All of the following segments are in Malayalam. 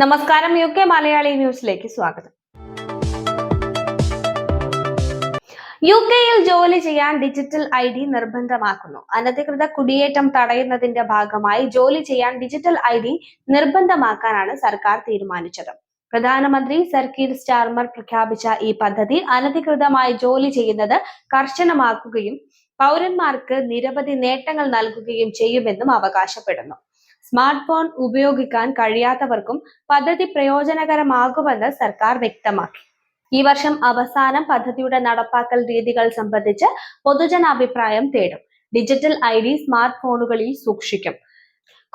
നമസ്കാരം യു കെ മലയാളി ന്യൂസിലേക്ക് സ്വാഗതം. യു കെയിൽ ജോലി ചെയ്യാൻ ഡിജിറ്റൽ ഐ ഡി നിർബന്ധമാക്കുന്നു. അനധികൃത കുടിയേറ്റം തടയുന്നതിന്റെ ഭാഗമായി ജോലി ചെയ്യാൻ ഡിജിറ്റൽ ഐ ഡി നിർബന്ധമാക്കാനാണ് സർക്കാർ തീരുമാനിച്ചത്. പ്രധാനമന്ത്രി സർ കീർ സ്റ്റാർമർ പ്രഖ്യാപിച്ച ഈ പദ്ധതി അനധികൃതമായി ജോലി ചെയ്യുന്നത് കർശനമാക്കുകയും പൗരന്മാർക്ക് നിരവധി നേട്ടങ്ങൾ നൽകുകയും ചെയ്യുമെന്നും അവകാശപ്പെടുന്നു. സ്മാർട്ട് ഫോൺ ഉപയോഗിക്കാൻ കഴിയാത്തവർക്കും പദ്ധതി പ്രയോജനകരമാകുമെന്ന് സർക്കാർ വ്യക്തമാക്കി. ഈ വർഷം അവസാനം പദ്ധതിയുടെ നടപ്പാക്കൽ രീതികൾ സംബന്ധിച്ച് പൊതുജനാഭിപ്രായം തേടും. ഡിജിറ്റൽ ഐ ഡി സ്മാർട്ട് ഫോണുകളിൽ സൂക്ഷിക്കും.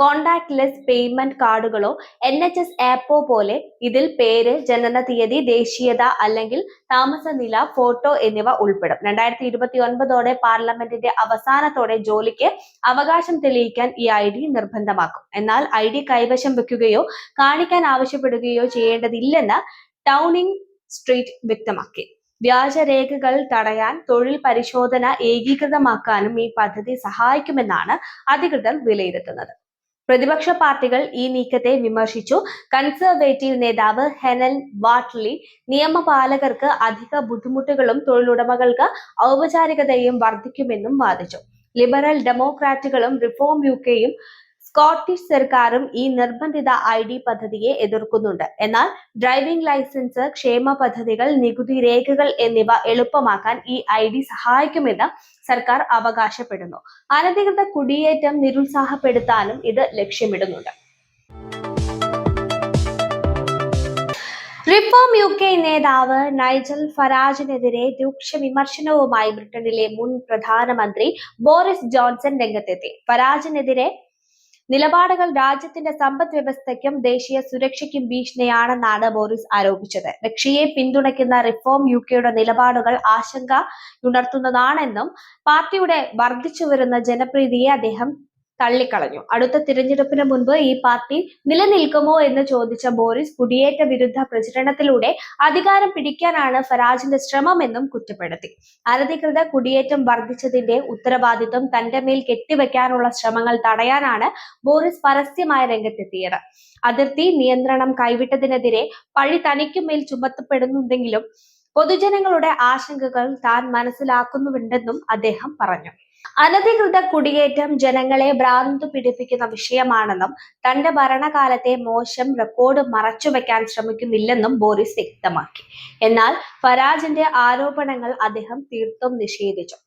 കോണ്ടാക്ട് ലെസ് പേയ്മെന്റ് കാർഡുകളോ എൻ എച്ച് എസ് ആപ്പോ പോലെ ഇതിൽ പേര് ജനന തീയതി ദേശീയത അല്ലെങ്കിൽ താമസനില ഫോട്ടോ എന്നിവ ഉൾപ്പെടും. രണ്ടായിരത്തി ഇരുപത്തി ഒൻപതോടെ പാർലമെന്റിന്റെ അവസാനത്തോടെ ജോലിക്ക് അവകാശം തെളിയിക്കാൻ ഈ ഐ ഡി നിർബന്ധമാക്കും. എന്നാൽ ഐ ഡി കൈവശം വെക്കുകയോ കാണിക്കാൻ ആവശ്യപ്പെടുകയോ ചെയ്യേണ്ടതില്ലെന്ന് ടൗണിംഗ് സ്ട്രീറ്റ് വ്യക്തമാക്കി. വ്യാജരേഖകൾ തടയാൻ തൊഴിൽ പരിശോധന ഏകീകൃതമാക്കാനും ഈ പദ്ധതി സഹായിക്കുമെന്നാണ് അധികൃതർ വിലയിരുത്തുന്നത്. പ്രതിപക്ഷ പാർട്ടികൾ ഈ നീക്കത്തെ വിമർശിച്ചു. കൺസർവേറ്റീവ് നേതാവ് ഹെനൽ വാട്ട്ലി നിയമപാലകർക്ക് അധിക ബുദ്ധിമുട്ടുകളും തൊഴിലുടമകൾക്ക് ഔപചാരികതയും വർദ്ധിക്കുമെന്നും വാദിച്ചു. ലിബറൽ ഡെമോക്രാറ്റുകളും റിഫോം യു കെയും സ്കോട്ടിഷ് സർക്കാരും ഈ നിർബന്ധിത ഐ ഡി പദ്ധതിയെ എതിർക്കുന്നുണ്ട്. എന്നാൽ ഡ്രൈവിംഗ് ലൈസൻസ് ക്ഷേമ പദ്ധതികൾ നികുതി രേഖകൾ എന്നിവ എളുപ്പമാക്കാൻ ഈ ഐ ഡി സഹായിക്കുമെന്ന് സർക്കാർ അവകാശപ്പെടുന്നു. അനധികൃത കുടിയേറ്റം നിരുത്സാഹപ്പെടുത്താനും ഇത് ലക്ഷ്യമിടുന്നുണ്ട്. റിഫോം യു കെ നേതാവ് നൈജൽ ഫരാജിനെതിരെ രൂക്ഷ വിമർശനവുമായി ബ്രിട്ടനിലെ മുൻ പ്രധാനമന്ത്രി ബോറിസ് ജോൺസൺ രംഗത്തെത്തി. ഫറാജിനെതിരെ നിലപാടുകൾ രാജ്യത്തിന്റെ സമ്പദ് വ്യവസ്ഥയ്ക്കും ദേശീയ സുരക്ഷയ്ക്കും ഭീഷണിയാണെന്നാണ് ബോറിസ് ആരോപിച്ചത്. റഷ്യയെ പിന്തുണയ്ക്കുന്ന റിഫോം യു കെയുടെ നിലപാടുകൾ ആശങ്ക ഉണർത്തുന്നതാണെന്നും പാർട്ടിയുടെ വർദ്ധിച്ചു വരുന്ന ജനപ്രീതിയെ അദ്ദേഹം തള്ളിക്കളഞ്ഞു. അടുത്ത തിരഞ്ഞെടുപ്പിന് മുൻപ് ഈ പാർട്ടി നിലനിൽക്കുമോ എന്ന് ചോദിച്ച ബോറിസ് കുടിയേറ്റ വിരുദ്ധ പ്രചരണത്തിലൂടെ അധികാരം പിടിക്കാനാണ് ഫരാജിന്റെ ശ്രമമെന്നും കുറ്റപ്പെടുത്തി. അനധികൃത കുടിയേറ്റം വർദ്ധിച്ചതിന്റെ ഉത്തരവാദിത്വം തന്റെ മേൽ കെട്ടിവെക്കാനുള്ള ശ്രമങ്ങൾ തടയാനാണ് ബോറിസ് പരസ്യമായ രംഗത്തെത്തിയത്. അതിർത്തി നിയന്ത്രണം കൈവിട്ടതിനെതിരെ പഴി തനിക്കുമേൽ ചുമത്തപ്പെടുന്നുണ്ടെങ്കിലും പൊതുജനങ്ങളുടെ ആശങ്കകൾ താൻ മനസ്സിലാക്കുന്നുണ്ടെന്നും അദ്ദേഹം പറഞ്ഞു. അനധികൃത കുടിയേറ്റം ജനങ്ങളെ ഭ്രാന്ത് പിടിപ്പിക്കുന്ന വിഷയമാണെന്നും തന്റെ ഭരണകാലത്തെ മോശം റെക്കോർഡ് മറച്ചുവെക്കാൻ ശ്രമിക്കുന്നില്ലെന്നും ബോറിസ് വ്യക്തമാക്കി. എന്നാൽ ഫരാജിന്റെ ആരോപണങ്ങൾ അദ്ദേഹം തീർത്തും നിഷേധിച്ചു.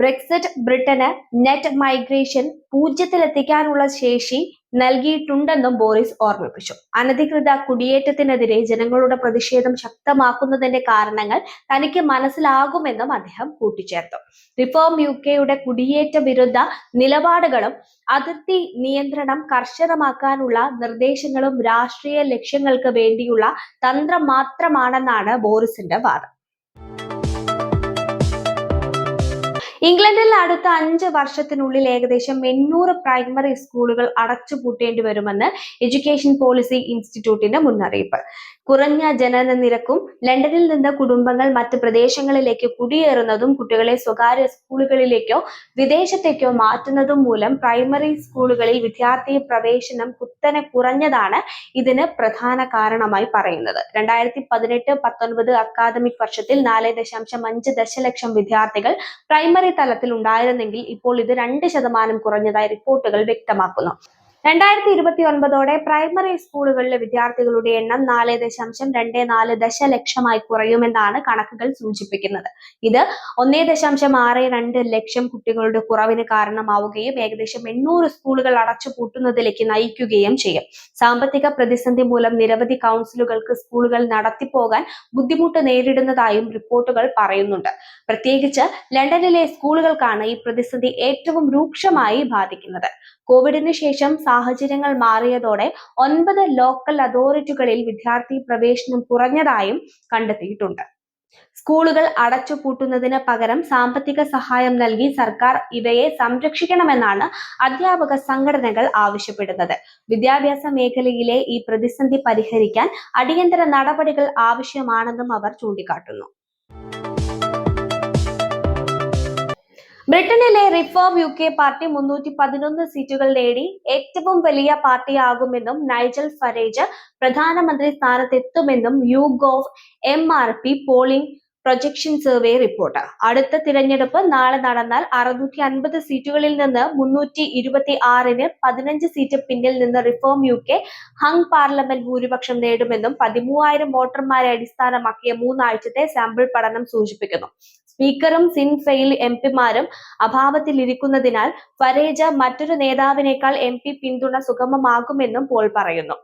ബ്രെക്സിറ്റ് ബ്രിട്ടന് നെറ്റ് മൈഗ്രേഷൻ പൂജ്യത്തിലെത്തിക്കാനുള്ള ശേഷി നൽകിയിട്ടുണ്ടെന്നും ബോറിസ് ഓർമ്മിപ്പിച്ചു. അനധികൃത കുടിയേറ്റത്തിനെതിരെ ജനങ്ങളുടെ പ്രതിഷേധം ശക്തമാക്കുന്നതിന്റെ കാരണങ്ങൾ തനിക്ക് മനസ്സിലാകുമെന്നും അദ്ദേഹം കൂട്ടിച്ചേർത്തു. റിഫോം യു കെയുടെ കുടിയേറ്റ വിരുദ്ധ നിലപാടുകളും അതിർത്തി നിയന്ത്രണം കർശനമാക്കാനുള്ള നിർദ്ദേശങ്ങളും രാഷ്ട്രീയ ലക്ഷ്യങ്ങൾക്ക് വേണ്ടിയുള്ള തന്ത്രം മാത്രമാണെന്നാണ് ബോറിസിന്റെ വാദം. ഇംഗ്ലണ്ടിൽ അടുത്ത അഞ്ച് വർഷത്തിനുള്ളിൽ ഏകദേശം എണ്ണൂറ് പ്രൈമറി സ്കൂളുകൾ അടച്ചുപൂട്ടേണ്ടി വരുമെന്ന് എഡ്യൂക്കേഷൻ പോളിസി ഇൻസ്റ്റിറ്റ്യൂട്ടിന്റെ മുന്നറിയിപ്പ്. കുറഞ്ഞ ജനന നിരക്കും ലണ്ടനിൽ നിന്ന് കുടുംബങ്ങൾ മറ്റ് പ്രദേശങ്ങളിലേക്ക് കുടിയേറുന്നതും കുട്ടികളെ സ്വകാര്യ സ്കൂളുകളിലേക്കോ വിദേശത്തേക്കോ മാറ്റുന്നതും മൂലം പ്രൈമറി സ്കൂളുകളിൽ വിദ്യാർത്ഥി പ്രവേശനം കുത്തനെ കുറഞ്ഞതാണ് ഇതിന് പ്രധാന കാരണമായി പറയുന്നത്. രണ്ടായിരത്തി പതിനെട്ട് പത്തൊൻപത് അക്കാദമിക് വർഷത്തിൽ നാല് ദശാംശം അഞ്ച് ദശലക്ഷം വിദ്യാർത്ഥികൾ പ്രൈമറി തലത്തിൽ ഉണ്ടായിരുന്നെങ്കിൽ ഇപ്പോൾ ഇത് രണ്ട് ശതമാനം കുറഞ്ഞതായി റിപ്പോർട്ടുകൾ വ്യക്തമാക്കുന്നു. രണ്ടായിരത്തി ഇരുപത്തി ഒൻപതോടെ പ്രൈമറി സ്കൂളുകളിലെ വിദ്യാർത്ഥികളുടെ എണ്ണം നാല് ദശാംശം രണ്ട് നാല് ദശലക്ഷമായി കുറയുമെന്നാണ് കണക്കുകൾ സൂചിപ്പിക്കുന്നത്. ഇത് ഒന്നേ ദശാംശം ആറ് രണ്ട് ലക്ഷം കുട്ടികളുടെ കുറവിന് കാരണമാവുകയും ഏകദേശം എണ്ണൂറ് സ്കൂളുകൾ അടച്ചുപൂട്ടുന്നതിലേക്ക് നയിക്കുകയും ചെയ്യും. സാമ്പത്തിക പ്രതിസന്ധി മൂലം നിരവധി കൗൺസിലുകൾക്ക് സ്കൂളുകൾ നടത്തിപ്പോകാൻ ബുദ്ധിമുട്ട് നേരിടുന്നതായും റിപ്പോർട്ടുകൾ പറയുന്നുണ്ട്. പ്രത്യേകിച്ച് ലണ്ടനിലെ സ്കൂളുകൾക്കാണ് ഈ പ്രതിസന്ധി ഏറ്റവും രൂക്ഷമായി ബാധിക്കുന്നത്. കോവിഡിന് ശേഷം സാഹചര്യങ്ങൾ മാറിയതോടെ ഒൻപത് ലോക്കൽ അതോറിറ്റികളിൽ വിദ്യാർത്ഥി പ്രവേശനം കുറഞ്ഞതായും കണ്ടെത്തിയിട്ടുണ്ട്. സ്കൂളുകൾ അടച്ചുപൂട്ടുന്നതിന് പകരം സാമ്പത്തിക സഹായം നൽകി സർക്കാർ ഇവയെ സംരക്ഷിക്കണമെന്നാണ് അധ്യാപക സംഘടനകൾ ആവശ്യപ്പെടുന്നത്. വിദ്യാഭ്യാസ മേഖലയിലെ ഈ പ്രതിസന്ധി പരിഹരിക്കാൻ അടിയന്തര നടപടികൾ ആവശ്യമാണെന്നും അവർ ചൂണ്ടിക്കാട്ടുന്നു. ബ്രിട്ടനിലെ റിഫോം യു കെ പാർട്ടി മുന്നൂറ്റി പതിനൊന്ന് സീറ്റുകൾ നേടി ഏറ്റവും വലിയ പാർട്ടിയാകുമെന്നും നൈജൽ ഫരേജ് പ്രധാനമന്ത്രി സ്ഥാനത്തെത്തുമെന്നും YouGov M R P polling projection survey report. അടുത്ത തിരഞ്ഞെടുപ്പ് നാളെ നടന്നാൽ അറുന്നൂറ്റി അൻപത് സീറ്റുകളിൽ നിന്ന് മുന്നൂറ്റി ഇരുപത്തി ആറിന് പതിനഞ്ച് സീറ്റ് പിന്നിൽ നിന്ന് reform U K hung parliament ഭൂരിപക്ഷം നേടുമെന്നും പതിമൂവായിരം വോട്ടർമാരെ അടിസ്ഥാനമാക്കിയ മൂന്നാഴ്ചത്തെ സാമ്പിൾ പഠനം സൂചിപ്പിക്കുന്നു. സ്പീക്കറും സിൻ ഫെയിൽ എം പിമാരും അഭാവത്തിലിരിക്കുന്നതിനാൽ ഫരേജ മറ്റൊരു നേതാവിനേക്കാൾ എം പി പിന്തുണ സുഗമമാകുമെന്നും പോൾ പറയുന്നു.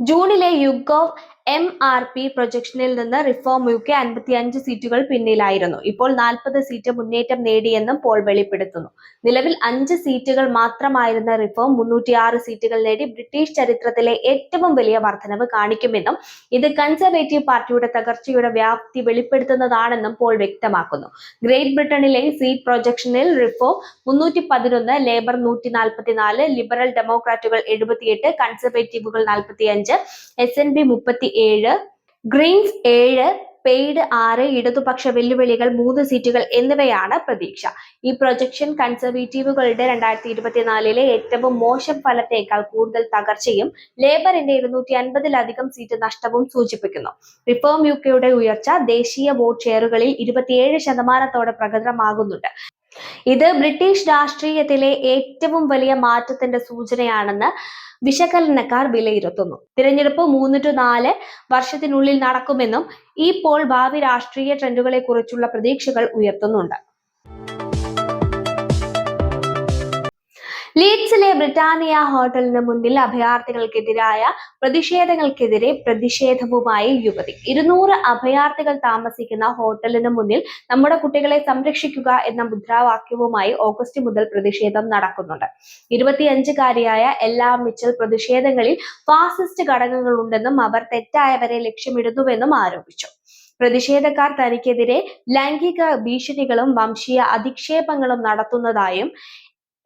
ജൂണിലെ യുഗോവ് എം ആർ പി പ്രൊജക്ഷനിൽ നിന്ന് റിഫോം യു കെ അൻപത്തി അഞ്ച് സീറ്റുകൾ പിന്നിലായിരുന്നു. ഇപ്പോൾ നാൽപ്പത് സീറ്റ് മുന്നേറ്റം നേടിയെന്നും പോൾ വെളിപ്പെടുത്തുന്നു. നിലവിൽ അഞ്ച് സീറ്റുകൾ മാത്രമായിരുന്ന റിഫോം മുന്നൂറ്റിയാറ് സീറ്റുകൾ നേടി ബ്രിട്ടീഷ് ചരിത്രത്തിലെ ഏറ്റവും വലിയ വർധനവ് കാണിക്കുമെന്നും ഇത് കൺസർവേറ്റീവ് പാർട്ടിയുടെ തകർച്ചയുടെ വ്യാപ്തി വെളിപ്പെടുത്തുന്നതാണെന്നും പോൾ വ്യക്തമാക്കുന്നു. ഗ്രേറ്റ് ബ്രിട്ടനിലെ സീറ്റ് പ്രൊജക്ഷനിൽ റിഫോം മുന്നൂറ്റി പതിനൊന്ന് ലേബർ നൂറ്റി നാൽപ്പത്തിനാല് ലിബറൽ ഡെമോക്രാറ്റുകൾ എഴുപത്തിയെട്ട് കൺസർവേറ്റീവുകൾ നാൽപ്പത്തിയഞ്ച് എസ് എൻ ബി മുപ്പത്തി ഏഴ് ഗ്രീൻസ് ഏഴ് പെയ്ഡ് ആറ് ഇടതുപക്ഷ വെല്ലുവിളികൾ മൂന്ന് സീറ്റുകൾ എന്നിവയാണ് പ്രതീക്ഷ. ഈ പ്രൊജക്ഷൻ കൺസർവേറ്റീവുകളുടെ രണ്ടായിരത്തി ഇരുപത്തിനാലിലെ ഏറ്റവും മോശം ഫലത്തേക്കാൾ കൂടുതൽ തകർച്ചയും ലേബറിന്റെ ഇരുന്നൂറ്റി അൻപതിലധികം സീറ്റ് നഷ്ടവും സൂചിപ്പിക്കുന്നു. റിഫോം യു കെയുടെ ഉയർച്ച ദേശീയ വോട്ട് ഷെയറുകളിൽ ഇരുപത്തിയേഴ് ശതമാനത്തോടെ പ്രകടമാകുന്നുണ്ട് ഇത് ബ്രിട്ടീഷ് രാഷ്ട്രീയത്തിലെ ഏറ്റവും വലിയ മാറ്റത്തിന്റെ സൂചനയാണെന്ന് വിശകലനക്കാർ വിലയിരുത്തുന്നു. തിരഞ്ഞെടുപ്പ് മൂന്ന് ടു നാല് വർഷത്തിനുള്ളിൽ നടക്കുമെന്നും ഈ പോൾ ഭാവി രാഷ്ട്രീയ ട്രെൻഡുകളെ കുറിച്ചുള്ള പ്രതീക്ഷകൾ ഉയർത്തുന്നുണ്ട്. ലീഡ്സിലെ ബ്രിട്ടാനിയ ഹോട്ടലിന് മുന്നിൽ അഭയാർത്ഥികൾക്കെതിരായ പ്രതിഷേധങ്ങൾക്കെതിരെ പ്രതിഷേധവുമായി യുവതി. ഇരുന്നൂറ് അഭയാർത്ഥികൾ താമസിക്കുന്ന ഹോട്ടലിന് മുന്നിൽ നമ്മുടെ കുട്ടികളെ സംരക്ഷിക്കുക എന്ന മുദ്രാവാക്യവുമായി ഓഗസ്റ്റ് മുതൽ പ്രതിഷേധം നടക്കുന്നുണ്ട്. ഇരുപത്തിയഞ്ചുകാരിയായ എല്ലാ മിച്ചൽ പ്രതിഷേധങ്ങളിൽ ഫാസിസ്റ്റ് ഘടകങ്ങളുണ്ടെന്നും അവർ തെറ്റായവരെ ലക്ഷ്യമിടുന്നുവെന്നും ആരോപിച്ചു. പ്രതിഷേധക്കാർ തനിക്കെതിരെ ലൈംഗിക ഭീഷണികളും വംശീയ അധിക്ഷേപങ്ങളും നടത്തുന്നതായും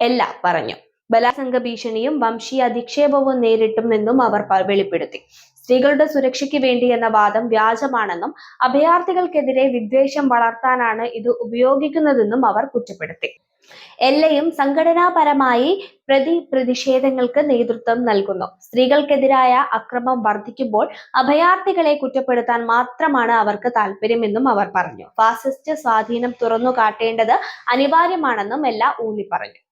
എല്ല പറഞ്ഞു. ബലാത്സംഗ ഭീഷണിയും വംശീയ അധിക്ഷേപവും നേരിട്ടുമെന്നും അവർ പ- വെളിപ്പെടുത്തി. സ്ത്രീകളുടെ സുരക്ഷയ്ക്ക് വേണ്ടി എന്ന വാദം വ്യാജമാണെന്നും അഭയാർത്ഥികൾക്കെതിരെ വിദ്വേഷം വളർത്താനാണ് ഇത് ഉപയോഗിക്കുന്നതെന്നും അവർ കുറ്റപ്പെടുത്തി. എല്ലയും സംഘടനാപരമായി പ്രതി പ്രതിഷേധങ്ങൾക്ക് നേതൃത്വം നൽകുന്നു. സ്ത്രീകൾക്കെതിരായ അക്രമം വർദ്ധിക്കുമ്പോൾ അഭയാർത്ഥികളെ കുറ്റപ്പെടുത്താൻ മാത്രമാണ് അവർക്ക് താല്പര്യമെന്നും അവർ പറഞ്ഞു. ഫാസിസ്റ്റ് സ്വാധീനം തുറന്നു കാട്ടേണ്ടത് അനിവാര്യമാണെന്നും എല്ലാ ഊന്നി പറഞ്ഞു